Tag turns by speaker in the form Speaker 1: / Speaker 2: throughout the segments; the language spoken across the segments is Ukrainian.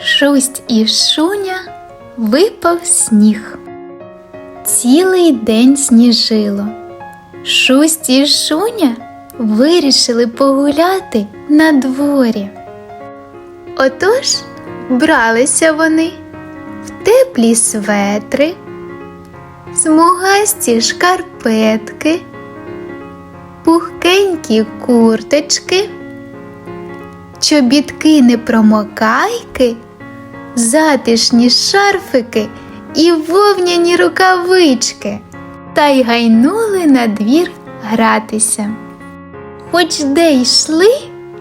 Speaker 1: Шусть і шуня випав сніг. Цілий день сніжило. Шусть і шуня вирішили погуляти на дворі. Отож бралися вони в теплі светри, смугасті шкарпетки, пухкенькі курточки, чобітки непромокайки, затишні шарфики і вовняні рукавички, та й гайнули на двір гратися. Хоч де йшли,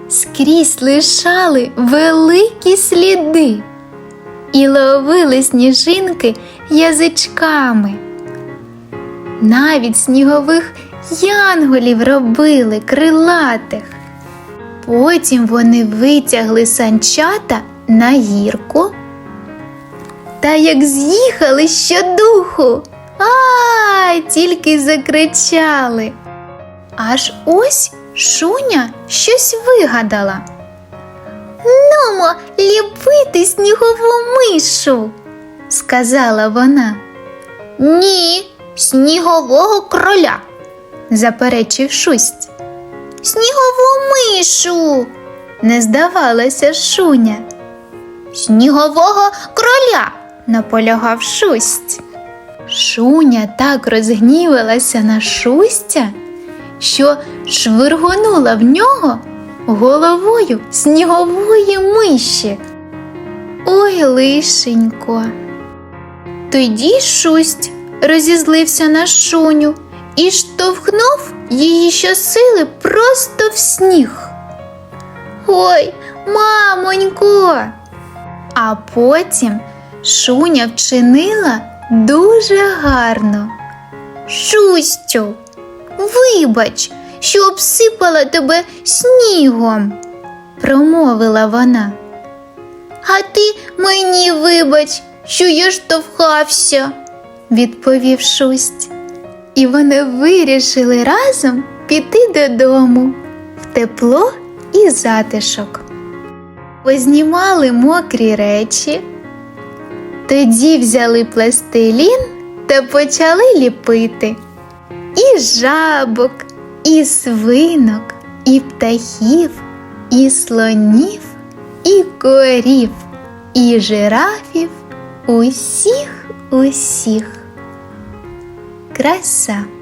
Speaker 1: скрізь лишали великі сліди і ловили сніжинки язичками. Навіть снігових янголів робили крилатих. Потім вони витягли санчата на гірку. Та як з'їхали щодуху, а тільки закричали. Аж ось шуня щось вигадала. Нумо ліпити снігову мишу, сказала вона. Ні, снігового кроля, заперечив шусть. Снігову мишу, не здавалася шуня. Снігового кроля, наполягав шусть. Шуня так розгнівалася на шустя, що швиргонула в нього головою снігової миші. Ой, лишенько. Тоді шусть розізлився на шуню і штовхнув її щосили просто в сніг. Ой, мамонько. А потім шуня вчинила дуже гарно. Шустю, вибач, що обсипала тебе снігом, промовила вона. А ти мені вибач, що я штовхався, відповів шусть. І вони вирішили разом піти додому в тепло і затишок. Познімали мокрі речі, тоді взяли пластилін та почали ліпити і жабок, і свинок, і птахів, і слонів, і корів, і жирафів, усіх, усіх. Краса.